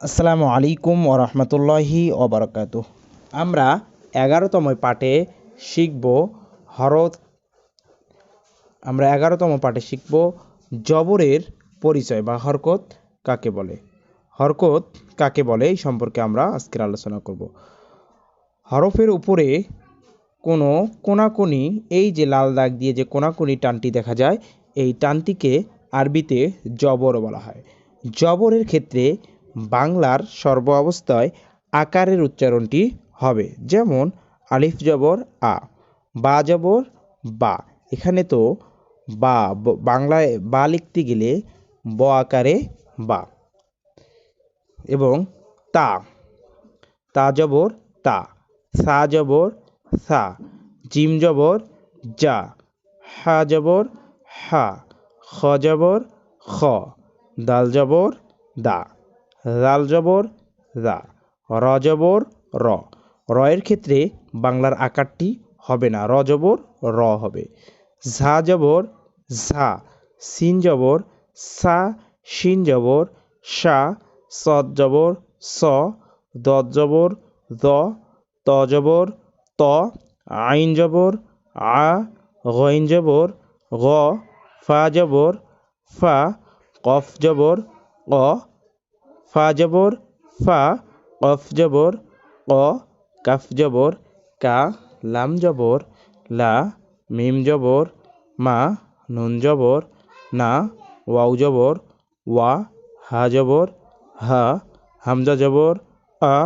আসসালামু আলাইকুম ওরহমতুল্লাহি ওবরাকাত আমরা এগারোতম পাঠে শিখব হরত, আমরা এগারোতম পাঠে শিখব জবরের পরিচয় বা হরকত কাকে বলে। হরকত কাকে বলে এই সম্পর্কে আমরা আজকের আলোচনা করব। হরফের উপরে কোনো কোনাকুনি, এই যে লাল দাগ দিয়ে যে কোনাকুনি টানটি দেখা যায়, এই টানটিকে আরবিতে জবর বলা হয়। জবরের ক্ষেত্রে বাংলার সর্ব অবস্থায় আকারের উচ্চারণটি হবে। যেমন, আলিফ জবর আ, বা জবর বা। এখানে তো বা, বাংলায় বা লিখতে গেলে ব আকারে বা। এবং তা তা জবর তা, সা জবর সা, জিম জবর যা, হা জবর হা, খ জবর খ, দাল জবর দা। রাল জবর, রা। র জবর, র। রয়ের ক্ষেত্রে বাংলার আকারটি হবে না। র জবর, র হবে। ঝা জবর, ঝা। সিন জবর, সা। শিন জবর, সা। সদ জবর, স। দদ জবর, দ। ত জবর, ত। আইন জবর, আ। গইন জবর, গ। ফা জবর, ফা। কফ জবর, ক। ফা জবর, ফা অফ জবর অ কাফ জবর, কা, লাম জবর, লা, মিম জবর, মা, নুন জবর, না ওয়াউ জবর, ওয়া, হা জবর, হা, হামজা জবর, আ,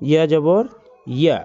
ইয়া জবর, ইয়া।